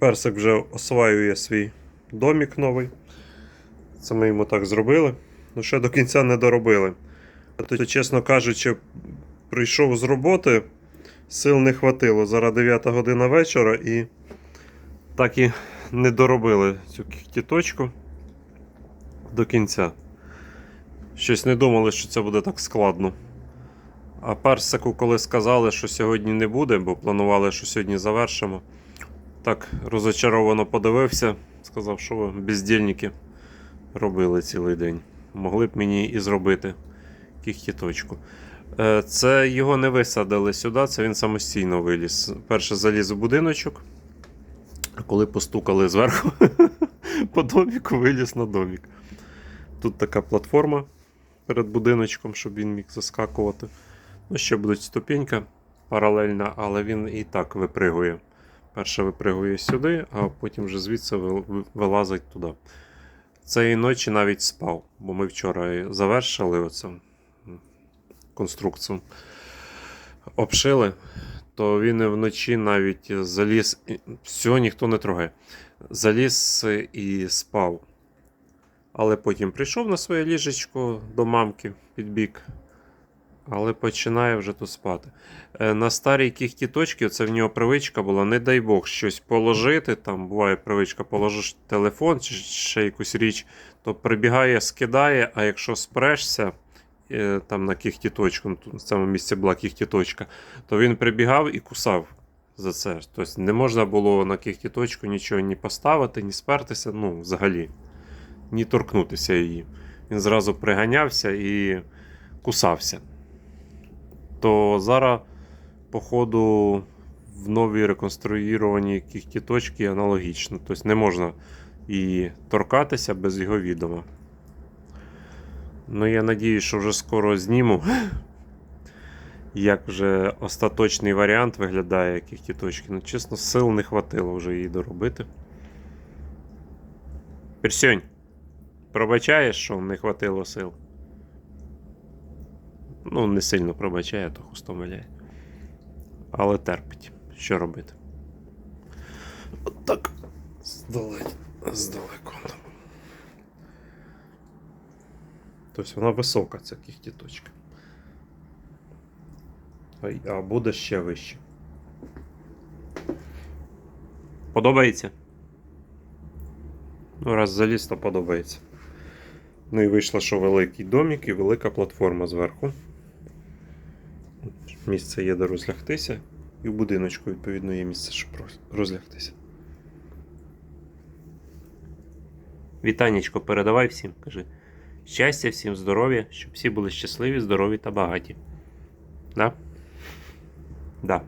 Персик вже осваює свій домік новий. Це ми йому так зробили. Ну, ще до кінця не доробили. То, чесно кажучи, прийшов з роботи, сил не хватило. Зараз 9 година вечора і так і не доробили цю кіхтіточку до кінця. Щось не думали, що це буде так складно. А персику, коли сказали, що сьогодні не буде, бо планували, що сьогодні завершимо. Так розочаровано подивився, сказав, що ви бездільники робили цілий день. Могли б мені і зробити кіхтіточку. Е, Це його не висадили сюди, це він самостійно виліз. Перше заліз у будиночок, а коли постукали зверху по доміку, виліз на домік. Тут така платформа перед будиночком, щоб він міг заскакувати. Ну, ще буде ступенька паралельна, але він і так випригує. Перше випригує сюди, а потім вже звідси ви- ви- вилазить туди. Цієї ночі навіть спав, бо ми вчора завершили оцю конструкцію. Обшили, то він вночі навіть заліз. Всього ніхто не трогає. Заліз і спав. Але потім прийшов на своє ліжечко до мамки під бік. Але починає вже тут спати. Е, На старій кіхтіточці це в нього привичка була, не дай Бог, щось положити. Там буває привичка, положиш телефон чи ще якусь річ, то прибігає, скидає, а якщо спрешся е, там на кіхтіточку, ну, тут цьому місці була кіхтіточка, то він прибігав і кусав за це. Тобто не можна було на кіхтіточку нічого ні поставити, ні спертися, ну, взагалі, ні торкнутися її. Він зразу приганявся і кусався то зараз, походу, в новій реконструйованій кіхтіточці аналогічно. Тобто не можна і торкатися без його відома. Ну, я надію, що вже скоро зніму, як вже остаточний варіант виглядає кіхтіточки. Ну, чесно, сил не хватило вже її доробити. Персьонь, пробачаєш, що не хватило сил? Ну, не сильно пробачає, то хустомиляє. Але терпить. Що робити? От так. Здалек... Здалеку. Тобто вона висока, ця кіхтіточка. А буде ще вище. Подобається? Ну, раз заліз, то подобається. Ну і вийшло, що великий домик і велика платформа зверху. Місце є де розлягтися, і в будиночку, відповідно, є місце, щоб розлягтися. Вітанечко, передавай всім, кажи. Щастя, всім здоров'я, щоб всі були щасливі, здорові та багаті. Да? Да.